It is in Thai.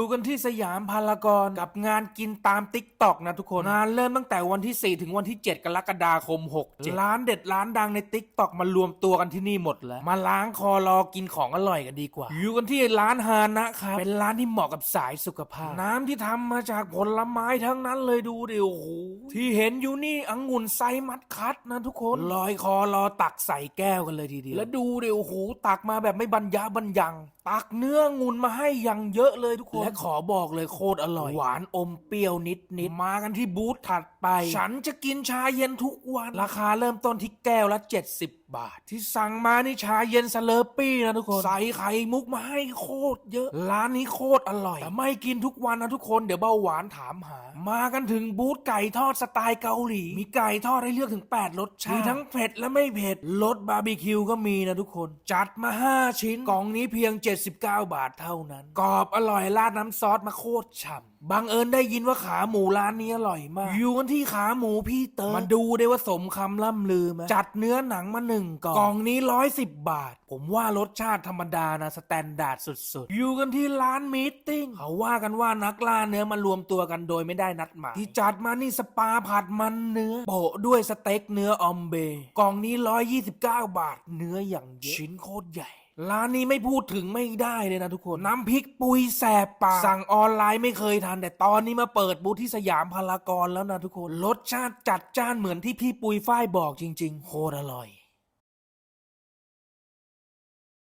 อยู่กันที่สยามพารากอนกับงานกินตามติ๊กตอกนะทุกคน งานเริ่มตั้งแต่วันที่ 4 ถึงวันที่ 7 กรกฎาคม6ร้านเด็ดร้านดังในติ๊กตอกมารวมตัวกันที่นี่หมดแล้ว มาล้างคอรอกินของอร่อยกันดีกว่า อยู่กันที่ร้านฮานะครับ เป็นร้านที่เหมาะกับสายสุขภาพ น้ำที่ทำมาจากผลไม้ทั้งนั้นเลยดูดิโอ้โหที่เห็นอยู่นี่องุ่นไซมัดคัดนะทุกคนลอยคอรอตักใส่แก้วกันเลยทีเดียวแล้วดูดิโอ้โหตักมาแบบไม่บรรยะบรรยังตักเนื้องุ่นมาให้อย่างเยอะเลยทุกคน และขอบอกเลยโคตรอร่อย หวานอมเปรี้ยวนิดนิดๆมากันที่บูธถัดไป ฉันจะกินชาเย็นทุกวัน ราคาเริ่มต้นที่แก้วละ 70 บาท ที่สั่งมานี่ชาเย็นสเลอร์ปี้นะทุกคน ใส่ไข่มุกมาให้โคตรเยอะ ร้านนี้โคตรอร่อย แต่ไม่กินทุกวันนะทุกคนเดี๋ยวเบาหวานถามหา มากันถึงบูธไก่ทอดสไตล์เกาหลี มีไก่ทอดให้เลือกถึง 8รสชาติมีทั้งเผ็ดและไม่เผ็ดรสบาร์บีคิวก็มีนะทุกคน จัดมา 5 ชิ้นกล่องนี้เพียง79 บาทเท่านั้น กรอบอร่อยราดน้ำซอสมาโคตรฉ่ำบังเอิญได้ยินว่าขาหมูร้านนี้อร่อยมาก อยู่กันที่ขาหมูพี่เติร์มาดูได้ว่าสมคำล่ำลือไหมจัดเนื้อหนังมาหนึ่งกล่องกล่องนี้ 110 บาท ผมว่ารสชาติธรรมดานะสแตนดาร์ดสุดๆ อยู่กันที่ร้านมีตติ้งเขาว่ากันว่านักล่าเนื้อมารวมตัวกันโดยไม่ได้นัดหมายที่จัดมานี่สปาผัดมันเนื้อโปะด้วยสเต็กเนื้อออมเบกล่องนี้ 129 บาท เนื้ออย่างเยอะชิ้นโคตรใหญ่ ร้านนี้ไม่พูดถึงไม่ได้เลยนะทุกคน น้ำพริกปุยแสบปากสั่งออนไลน์ไม่เคยทานแต่ตอนนี้มาเปิดบูธที่สยามพารากอนแล้วนะทุกคน รสชาติจัดจ้านเหมือนที่พี่ปุยฝ้ายบอกจริง ๆ โคตรอร่อย